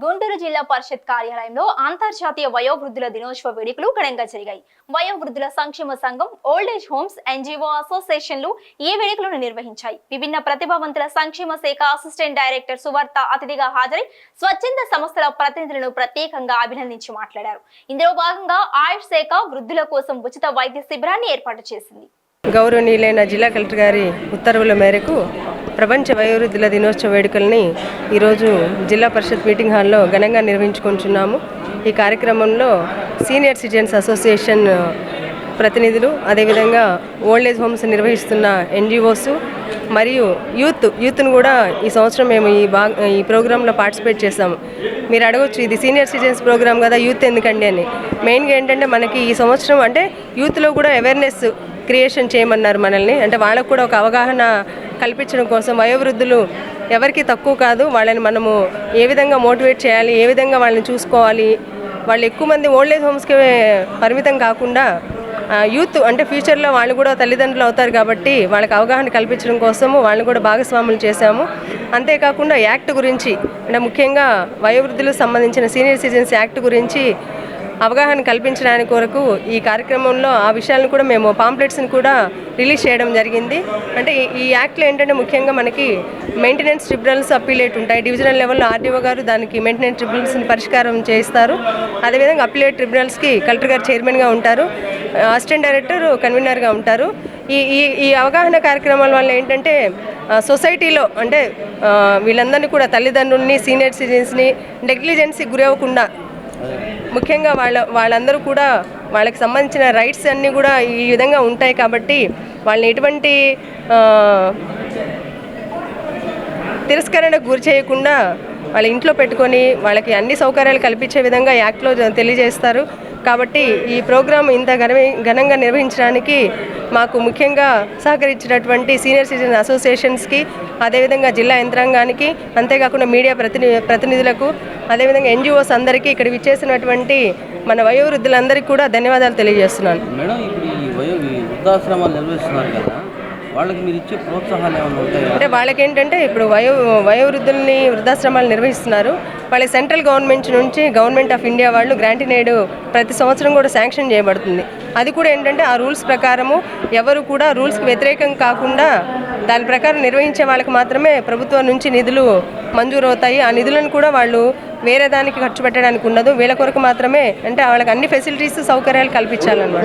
గుంటూరు జిల్లా పరిషత్ కార్యాలయంలో అంతర్జాతీయ వయోవృద్ధుల దినోత్సవ వేడుకలు ఘనంగా జరిగాయి. వయోవృద్ధుల సంక్షేమ సంఘం ఓల్డేజ్ హోమ్స్ ఎన్జిఓ అసోసియేషన్లు ఈ వేడుకలను నిర్వహించాయి. విభిన్న ప్రతిభావంతుల సంక్షేమ శాఖ అసిస్టెంట్ డైరెక్టర్ సువార్త అతిథిగా హాజరై స్వచ్ఛంద సంస్థల ప్రతినిధులను ప్రత్యేకంగా అభినందించి మాట్లాడారు. ఇందులో భాగంగా ఆయుష్ శాఖ వృద్ధుల కోసం ఉచిత వైద్య శిబిరాన్ని ఏర్పాటు చేసింది. గౌరవనీయులైన జిల్లా కలెక్టర్ గారి ఉత్తర్వుల మేరకు ప్రపంచ వయోవృద్ధుల దినోత్సవ వేడుకల్ని ఈరోజు జిల్లా పరిషత్ మీటింగ్ హాల్లో ఘనంగా నిర్వహించుకుంటున్నాము. ఈ కార్యక్రమంలో సీనియర్ సిటిజన్స్ అసోసియేషన్ ప్రతినిధులు అదేవిధంగా ఓల్డ్ ఏజ్ హోమ్స్ నిర్వహిస్తున్న ఎన్జిఓస్ మరియు యూత్ యూత్ను కూడా ఈ సంవత్సరం మేము ఈ బా ఈ ప్రోగ్రాంలో పార్టిసిపేట్ చేసాము మీరు అడగొచ్చు ఇది సీనియర్ సిటిజన్స్ ప్రోగ్రామ్ కదా యూత్ ఎందుకండి అని. మెయిన్గా ఏంటంటే మనకి ఈ సంవత్సరం అంటే యూత్లో కూడా అవేర్నెస్ క్రియేషన్ చేయమన్నారు మనల్ని. అంటే వాళ్ళకు కూడా ఒక అవగాహన కల్పించడం కోసం వయోవృద్ధులు ఎవరికి తక్కువ కాదు. వాళ్ళని మనము ఏ విధంగా మోటివేట్ చేయాలి ఏ విధంగా వాళ్ళని చూసుకోవాలి వాళ్ళు ఎక్కువ మంది ఓల్డ్ ఏజ్ హోమ్స్కి పరిమితం కాకుండా యూత్ అంటే ఫ్యూచర్లో వాళ్ళు కూడా తల్లిదండ్రులు అవుతారు కాబట్టి వాళ్ళకి అవగాహన కల్పించడం కోసము వాళ్ళని కూడా భాగస్వాములు చేశాము. అంతేకాకుండా యాక్ట్ గురించి అంటే ముఖ్యంగా వయోవృద్ధులకు సంబంధించిన సీనియర్ సిటిజన్స్ యాక్ట్ గురించి అవగాహన కల్పించడానికి కొరకు ఈ కార్యక్రమంలో ఆ విషయాలను కూడా మేము పాంప్లెట్స్ని కూడా రిలీజ్ చేయడం జరిగింది. అంటే ఈ- యాక్ట్లో ఏంటంటే ముఖ్యంగా మనకి మెయింటెనెన్స్ ట్రిబ్యునల్స్ అప్పీలేట్ ఉంటాయి. డివిజనల్ లెవెల్లో ఆర్డీఓ గారు దానికి మెయింటెనెన్స్ ట్రిబ్యునల్స్ని పరిష్కారం చేస్తారు అదేవిధంగా అప్పీలేట్ ట్రిబ్యునల్స్కి కలెక్టర్ గారు చైర్మన్గా ఉంటారు. అసిస్టెంట్ డైరెక్టర్ కన్వీనర్గా ఉంటారు. ఈ ఈ ఈ అవగాహన కార్యక్రమాల వల్ల ఏంటంటే సొసైటీలో అంటే వీళ్ళందరినీ కూడా తల్లిదండ్రుల్ని సీనియర్ సిటిజన్స్ని నెగ్లిజెన్సీ గురవ్వకుండా ముఖ్యంగా వాళ్ళ వాళ్ళందరూ కూడా వాళ్ళకి సంబంధించిన రైట్స్ అన్నీ కూడా ఈ విధంగా ఉంటాయి కాబట్టి వాళ్ళని ఎటువంటి తిరస్కరణకు గురి చేయకుండా వాళ్ళ ఇంట్లో పెట్టుకొని వాళ్ళకి అన్ని సౌకర్యాలు కల్పించే విధంగా యాక్ట్లో తెలియజేస్తారు. కాబట్టి ఈ ప్రోగ్రాం ఇంత ఘన ఘనంగా నిర్వహించడానికి మాకు ముఖ్యంగా సహకరించినటువంటి సీనియర్ సిటిజన్ అసోసియేషన్స్కి అదేవిధంగా జిల్లా యంత్రాంగానికి అంతేకాకుండా మీడియా ప్రతిని ప్రతినిధులకు అదేవిధంగా ఎన్జిఓస్ అందరికీ ఇక్కడ విచ్చేసినటువంటి మన వయోవృద్ధులందరికీ కూడా ధన్యవాదాలు తెలియజేస్తున్నాను. మేడం వృద్ధాశ్రమాలు నిర్వహిస్తున్నారు కదా వాళ్ళకి మీరు ఇచ్చే ప్రోత్సాహాలు ఏమైనా ఉంటాయా? అంటే వాళ్ళకి ఏంటంటే ఇప్పుడు వయో వయోవృద్ధుల్ని వృద్ధాశ్రమాలు నిర్వహిస్తున్నారు. వాళ్ళకి సెంట్రల్ గవర్నమెంట్ నుంచి గవర్నమెంట్ ఆఫ్ ఇండియా వాళ్ళు గ్రాంటీ నేడు ప్రతి సంవత్సరం కూడా శాంక్షన్ చేయబడుతుంది. అది కూడా ఏంటంటే ఆ రూల్స్ ప్రకారము ఎవరు కూడా రూల్స్కి వ్యతిరేకం కాకుండా దాని ప్రకారం నిర్వహించే వాళ్ళకి మాత్రమే ప్రభుత్వం నుంచి నిధులు మంజూరు అవుతాయి ఆ నిధులను కూడా వాళ్ళు వేరే దానికి ఖర్చు పెట్టడానికి ఉండదు వీళ్ళ కొరకు మాత్రమే అంటే వాళ్ళకి అన్ని ఫెసిలిటీస్ సౌకర్యాలు కల్పించాలన్నమాట.